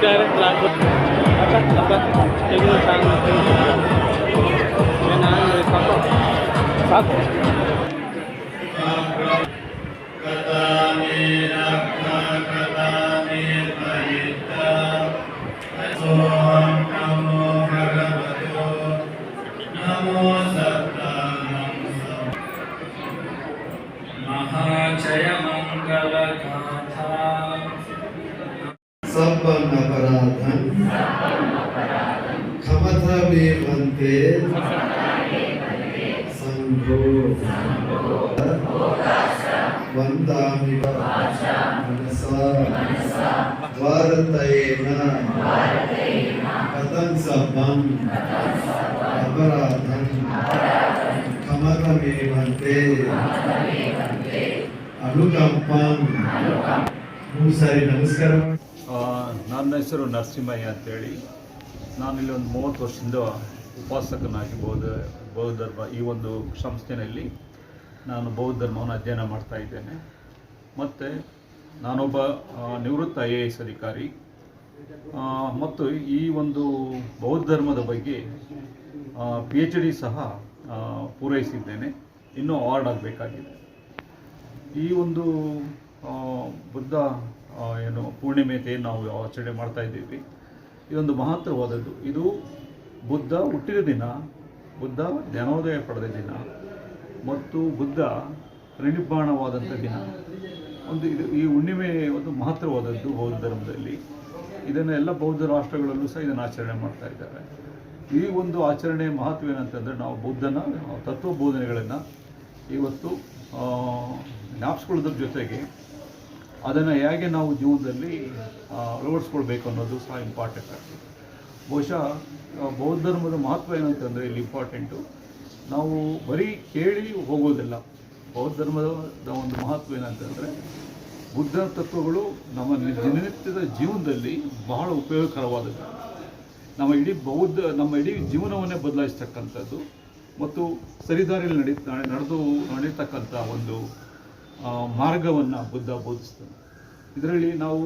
direct lagot apa Mahajaya Mangala සබ්බන් අපරාධං කමතා වේවන්තේ සංඝෝ වන්දාමි මනසා වාරතේන කතං සබ්බං අපරාධං කමතා වේවන්තේ అనుకంపం మూడు సారి నమస్కారం ನನ್ನ ಹೆಸರು ನರಸಿಂಹಯ್ಯ ಅಂತೇಳಿ. ನಾನಿಲ್ಲಿ ಒಂದು ಮೂವತ್ತು ವರ್ಷದಿಂದ ಉಪಾಸಕನಾಗಿ ಬೌದ್ಧ ಬೌದ್ಧ ಧರ್ಮ ಈ ಒಂದು ಸಂಸ್ಥೆಯಲ್ಲಿ ನಾನು ಬೌದ್ಧ ಧರ್ಮವನ್ನು ಅಧ್ಯಯನ ಮಾಡ್ತಾ ಇದ್ದೇನೆ. ಮತ್ತು ನಾನೊಬ್ಬ ನಿವೃತ್ತ ಐ ಎ ಎಸ್ ಅಧಿಕಾರಿ ಮತ್ತು ಈ ಒಂದು ಬೌದ್ಧ ಧರ್ಮದ ಬಗ್ಗೆ ಪಿ ಎಚ್ ಡಿ ಸಹ ಪೂರೈಸಿದ್ದೇನೆ. ಇನ್ನೂ ಅವಾರ್ಡ್ ಆಗಬೇಕಾಗಿದೆ. ಈ ಒಂದು ಬುದ್ಧ ಏನು ಪೂರ್ಣಿಮೆ ಅಂತ ನಾವು ಆಚರಣೆ ಮಾಡ್ತಾ ಇದ್ದೀವಿ. ಇದೊಂದು ಮಹತ್ವವಾದದ್ದು. ಇದು ಬುದ್ಧ ಹುಟ್ಟಿದ ದಿನ, ಬುದ್ಧ ಜ್ಞಾನೋದಯ ಪಡೆದ ದಿನ ಮತ್ತು ಬುದ್ಧ ಪರಿನಿರ್ಮಾಣವಾದಂಥ ದಿನ. ಒಂದು ಇದು ಈ ಹುಣ್ಣಿಮೆ ಒಂದು ಮಹತ್ವವಾದದ್ದು ಬೌದ್ಧ ಧರ್ಮದಲ್ಲಿ. ಇದನ್ನು ಎಲ್ಲ ಬೌದ್ಧ ರಾಷ್ಟ್ರಗಳಲ್ಲೂ ಸಹ ಇದನ್ನು ಆಚರಣೆ ಮಾಡ್ತಾ ಇದ್ದಾರೆ. ಈ ಒಂದು ಆಚರಣೆ ಮಹತ್ವ ಏನಂತಂದರೆ ನಾವು ಬುದ್ಧನ ತತ್ವ ಬೋಧನೆಗಳನ್ನು ಇವತ್ತು ಜ್ಞಾಪಿಸ್ಕೊಳ್ಳೋದ್ರ ಜೊತೆಗೆ ಅದನ್ನು ಹೇಗೆ ನಾವು ಜೀವನದಲ್ಲಿ ಅಳವಡಿಸ್ಕೊಳ್ಬೇಕು ಅನ್ನೋದು ಸಹ ಇಂಪಾರ್ಟೆಂಟ್ ಆಗ್ತದೆ ಬಹುಶಃ ಬೌದ್ಧ ಧರ್ಮದ ಮಹತ್ವ ಏನಂತಂದರೆ ಇಲ್ಲಿ ಇಂಪಾರ್ಟೆಂಟು ನಾವು ಬರೀ ಕೇಳಿ ಹೋಗೋದಿಲ್ಲ. ಬೌದ್ಧ ಧರ್ಮದ ಒಂದು ಮಹತ್ವ ಏನಂತಂದರೆ, ಬುದ್ಧ ತತ್ವಗಳು ನಮ್ಮ ದಿನನಿತ್ಯದ ಜೀವನದಲ್ಲಿ ಬಹಳ ಉಪಯೋಗಕರವಾದದ್ದು. ನಮ್ಮ ಇಡೀ ಬೌದ್ಧ, ನಮ್ಮ ಇಡೀ ಜೀವನವನ್ನೇ ಬದಲಾಯಿಸ್ತಕ್ಕಂಥದ್ದು ಮತ್ತು ಸರಿದಾರಿಯಲ್ಲಿ ನಡೀತಾ, ನಡೆದು, ನಡೀತಕ್ಕಂಥ ಒಂದು ಮಾರ್ಗವನ್ನು ಬುದ್ಧ ಬೋಧಿಸ್ತಾನೆ ಇದರಲ್ಲಿ ನಾವು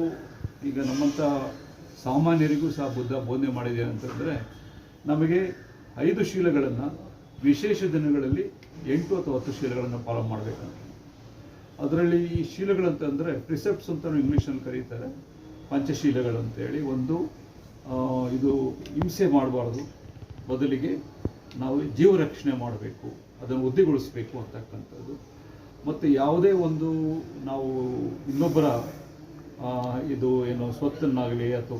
ಈಗ ನಮ್ಮಂಥ ಸಾಮಾನ್ಯರಿಗೂ ಸಹ ಬುದ್ಧ ಬೋಧನೆ ಮಾಡಿದೆ ಅಂತಂದರೆ, ನಮಗೆ ಐದು ಶೀಲಗಳನ್ನು ವಿಶೇಷ ದಿನಗಳಲ್ಲಿ ಎಂಟು ಅಥವಾ ಹತ್ತು ಶೀಲಗಳನ್ನು ಫಾಲೋ ಮಾಡಬೇಕಂತ. ಅದರಲ್ಲಿ ಈ ಶೀಲಗಳಂತಂದರೆ ಪ್ರಿಸೆಪ್ಟ್ಸ್ ಅಂತ ಇಂಗ್ಲೀಷಲ್ಲಿ ಕರೀತಾರೆ. ಪಂಚಶೀಲಗಳಂತೇಳಿ ಒಂದು ಇದು ಹಿಂಸೆ ಮಾಡಬಾರ್ದು. ಬದಲಿಗೆ ನಾವು ಜೀವ ರಕ್ಷಣೆ ಮಾಡಬೇಕು. ಅದನ್ನು ವೃದ್ಧಿಗೊಳಿಸಬೇಕು ಅಂತಕ್ಕಂಥದ್ದು. ಮತ್ತು ಯಾವುದೇ ಒಂದು ನಾವು ಇನ್ನೊಬ್ಬರ ಇದು ಏನು ಸ್ವತ್ತನ್ನಾಗಲಿ ಅಥವಾ